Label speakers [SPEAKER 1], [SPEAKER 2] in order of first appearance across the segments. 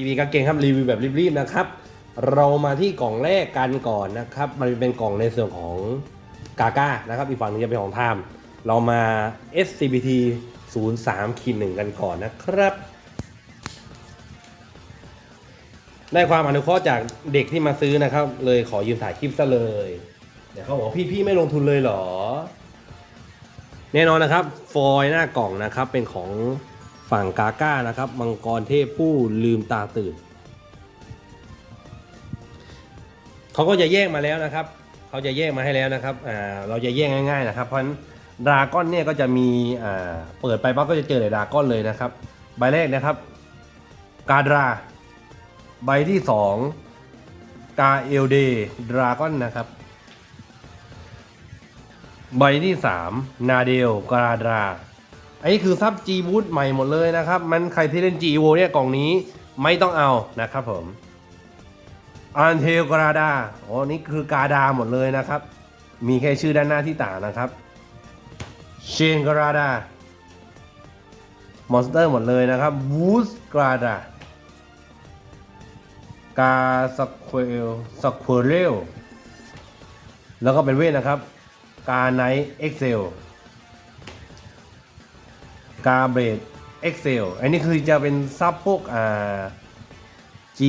[SPEAKER 1] ทีวีกางเกงครับรีวิวแบบรีบๆนะครับ เรามาที่กล่องแรกกันก่อนนะครับ มันเป็นกล่องในส่วนของกาก้านะครับอีกฝั่งหนึงจะเป็นของไทม์เรามา SCBT 03ขีดหนึ่งกันก่อนนะครับ ได้ความอนุเคราะห์จากเด็กที่มาซื้อนะครับ เลยขอยืมถ่ายคลิปซะเลย เดี๋ยวเขาบอกพี่พี่ไม่ลงทุนเลยเหรอ แน่นอนนะครับ ฟอยล์หน้ากล่องนะครับเป็นของ ฝั่งกาก้านะครับ มังกรเทพผู้ลืมตาตื่น เขาก็จะแยกมาแล้วนะครับ เขาจะแยกมาให้แล้วนะครับอ่าเราจะแยกง่าย ๆ นะครับ เพราะฉะนั้นดราก้อนเนี่ยก็จะมีอ่าเปิดไปปั๊บก็จะเจอแต่ดราก้อนเลยนะครับ ใบแรกนะครับ กาดรา ใบที่สองกาเอลเดดราก้อนนะครับ ใบที่สามนาเดลกาดรา อันนี้คือซับจีบูทใหม่หมดเลยนะครับ มันใครที่เล่นจีโวเนี่ยกล่องนี้ไม่ต้องเอานะครับผมอันเทลกราดาโอ้นี่คือกาดาหมดเลยนะครับ มีแค่ชื่อด้านหน้าที่ต่างนะครับ เชนกราดามอนสเตอร์หมดเลยนะครับวูสกราดากาสควเลสควเรลแล้วก็เป็นเวทนะครับ กาไนเอ็กเซล กาเบรด Excel อันนี้คือจะเป็นซับพวกอ่า G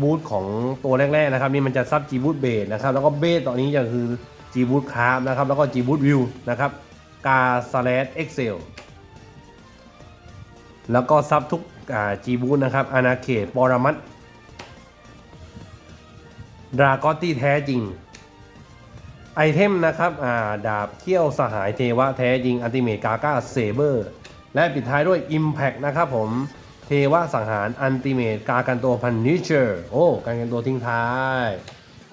[SPEAKER 1] boot ของตัวแรกๆนะครับ นี่มันจะซับ G boot เบสนะครับ แล้วก็เบสตอนนี้จะคือ G boot craft นะครับ แล้วก็ G boot view นะครับกา slash Excel แล้วก็ซับทุกอ่า G boot นะครับอาณาเขตปรมัตดรากอนที่แท้จริงไอเทมนะครับ อ่า ดาบเขี้ยวสหายเทวะแท้จริงอันติเมตกาก้าเซเบอร์ และปิดท้ายด้วย Impact นะครับผมเทวะสังหารอันติเมตกากันตัวพันนิเชอร์โอ้การกันตัวทิ้งท้าย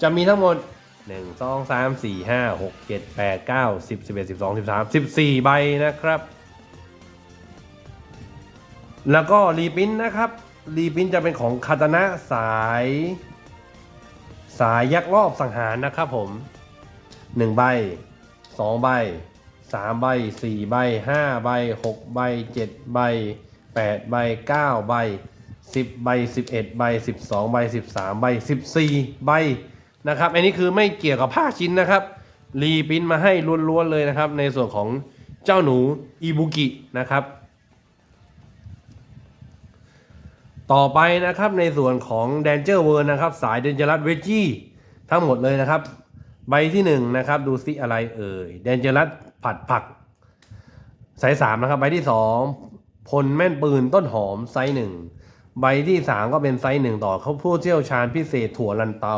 [SPEAKER 1] จะมีทั้งหมด 1 2 3 4 5 6 7 8 9 10 11 12 13 14 ใบนะครับ แล้วก็รีพินนะครับ รีพินจะเป็นของคาตนะสาย สายยักษ์รอบสังหารนะครับผมหนึ่งใบสองใบ สามใบสี่ใบห้าใบหกใบเจ็ดใบแปดใบเก้าใบสิบใบสิบเอ็ดใบสิบสองใบสิบสามใบสิบสี่ใบนะครับอันนี้คือไม่เกี่ยวกับผ้าชิ้นนะครับ รีปริ้นมาให้ล้วนๆเลยนะครับ ในส่วนของเจ้าหนูอิบุกินะครับ ต่อไปนะครับในส่วนของ Danger World นะครับ สาย Dangerous Veggie ทั้งหมดเลยนะครับ ใบที่หนึ่งนะครับดูซิอะไรเอ่ย Dangerous ผัดผักไซส์สามนะครับ ใบที่สองพลแม่นปืนต้นหอมไซส์หนึ่งใบที่สามก็เป็นไซส์หนึ่งต่อเขาผู้เชี่ยวชาญพิเศษถั่วลันเตา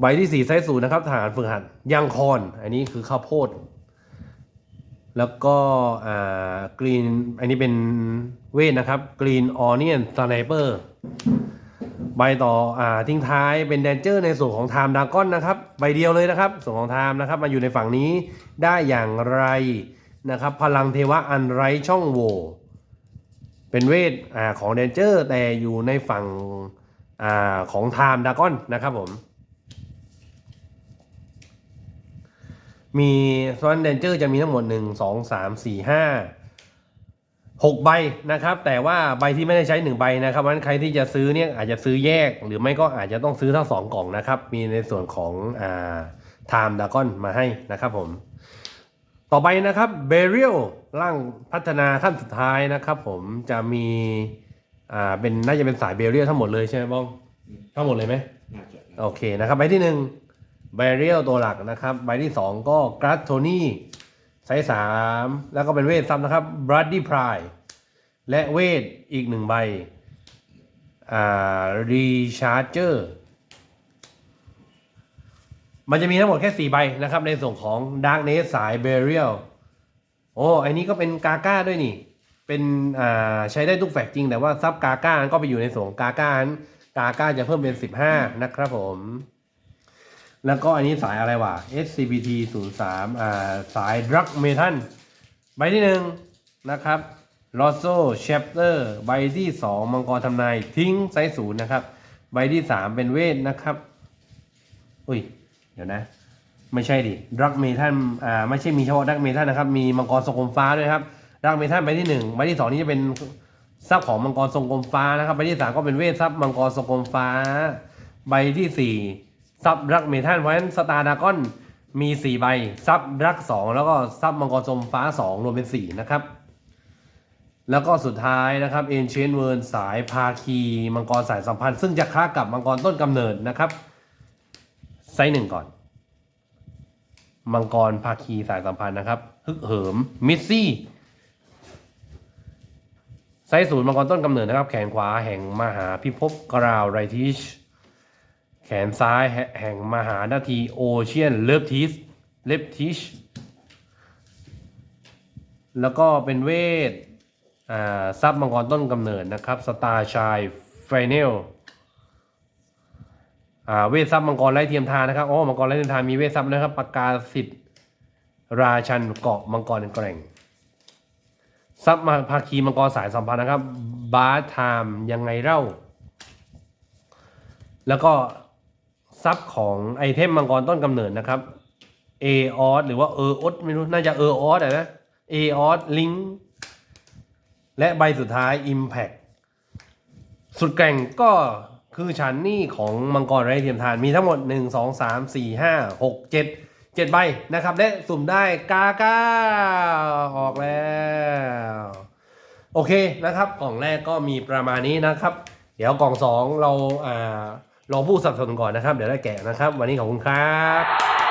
[SPEAKER 1] ใบที่สี่ไซส์ศูนย์นะครับทหารฝึกหัดยังคอน อันนี้คือข้าวโพด แล้วก็อ่ากรีนอันนี้เป็นเวทนะครับกรีนออเนียนสไนเปอร์ ใบต่ออ่าทิ้งท้ายเป็นแดนเจอร์ในส่วนของไทม์ดากอนนะครับใบเดียวเลยนะครับ ส่วนของไทม์นะครับมาอยู่ในฝั่งนี้ได้อย่างไรนะครับ พลังเทวะอันไร้ช่องโหว่เป็นเวทอ่าของแดนเจอร์แต่อยู่ในฝั่งอ่าของไทม์ดากอนนะครับผมมีส่วนเดนเจอร์จะมีทั้งหมด 1 2 3 4 5 6 ใบนะครับ แต่ว่าใบที่ไม่ได้ใช้ 1 ใบนะครับเพราะฉะนั้นใครที่จะซื้อเนี่ยอาจจะซื้อแยก หรือไม่ก็อาจจะต้องซื้อทั้ง2กล่องนะครับ มีในส่วนของอ่าไทม์ดากอนมาให้นะครับผม ต่อไปนะครับเบเรียลร่างพัฒนาขั้นสุดท้ายนะครับ ผมจะมีอ่าเป็นน่าจะเป็นสายเบเรียลทั้งหมดเลยใช่ไหมบ้องทั้งหมดเลยไหม
[SPEAKER 2] น่าจะ
[SPEAKER 1] โอเคนะครับใบที่หนึ่งเบเรียลตัวหลักนะครับ ใบที่สองก็กรัตโทนี่ ไซส์สามแล้วก็เป็นเวทซ้ำนะครับบรัดดี้พรายและเวทอีกหนึ่งใบอ่ารีชาร์เจอร์มันจะมีทั้งหมดแค่สี่ใบนะครับ ในส่วนของดาร์กเนสสายเบเรียลโอ้อันนี้ก็เป็นกาก้าด้วยนี่ เป็นอ่าใช้ได้ทุกแฟกจริง แต่ว่าซับกาก้าก็ไปอยู่ในส่วนของกาก้ากาก้าจะเพิ่มเป็น 15 นะครับผม แล้วก็อันนี้สายอะไรวะ SCPT 0 3อ่าสาย Drug Metal ใบที่หนึ่งนะครับ l o s o Chapter ใบที่2มังกรทำนายทิ้งไซส์ศูนย์นะครับ ใบที่3เป็นเวทนะครับ อุ้ย เดี๋ยวนะ ไม่ใช่ดิดรักเมทัลอ่าไม่ใช่มีเฉพาะดรักเมทัลนะครับ มีมังกรสกมฟ้าด้วยครับดรักเมทัลใบที่หนึ่งใบที่สองนี่จะเป็นซับของมังกรทรงกลมฟ้านะครับ ใบที่สามก็เป็นเวทซับมังกรทรงกลมฟ้า ใบที่สี่ ซับรักเมทัลเพราะฉะนั้นสตาร์ดากอนมีสี่ใบ ซับรักสองแล้วก็ซับมังกรทรงฟ้าสองรวมเป็นสี่นะครับ แล้วก็สุดท้ายนะครับเอนเชนเวิร์นสายภาคีมังกรสายสัมพันธ์ ซึ่งจะค้ากับมังกรต้นกำเนิดนะครับ ไซส์หนึ่งก่อน มังกรภาคีสายสัมพันธ์นะครับฮึกเหิมมิสซี่ไซส์ศูนย์มังกรต้นกำเนิดนะครับ แขนขวาแห่งมหาพิภพกราวไรทิช นซ้ายแห่งมหานาทีโอเชียนเลฟทิสเลฟทิชแล้วก็เป็นเวทซับมังกรต้นกำเนิดนะครับ สตาร์ชายไฟเนลเวทซับมังกรไร้เทียมทานนะครับโอ้มังกรไร้เทียมทานมีเวทซับนะครับปากกาสิทธิ์ราชันเกาะมังกรแกร่งซับมาภาคีมังกรสายสัมพันธ์นะครับ บาร์ไทม์ยังไงเล่า แล้วก็ ซับของไอเทมมังกรต้นกำเนิดนะครับเอออสหรือว่าเอออสไม่รู้น่าจะเอออสอะนะเอออสลิงและใบสุดท้าย Impact สุดแกร่งก็คือชันนี่ของมังกรไร้เทียมทานมีทั้งหมด 1 2 3 4 5 6 7 7ใบนะครับและสุ่มได้กาก้าออกแล้ว โอเคนะครับ กล่องแรกก็มีประมาณนี้นะครับ เดี๋ยวกล่อง 2 เราอ่า ลองผู้สนับสนุนก่อนนะครับ เดี๋ยวได้แกะนะครับ วันนี้ขอบคุณครับ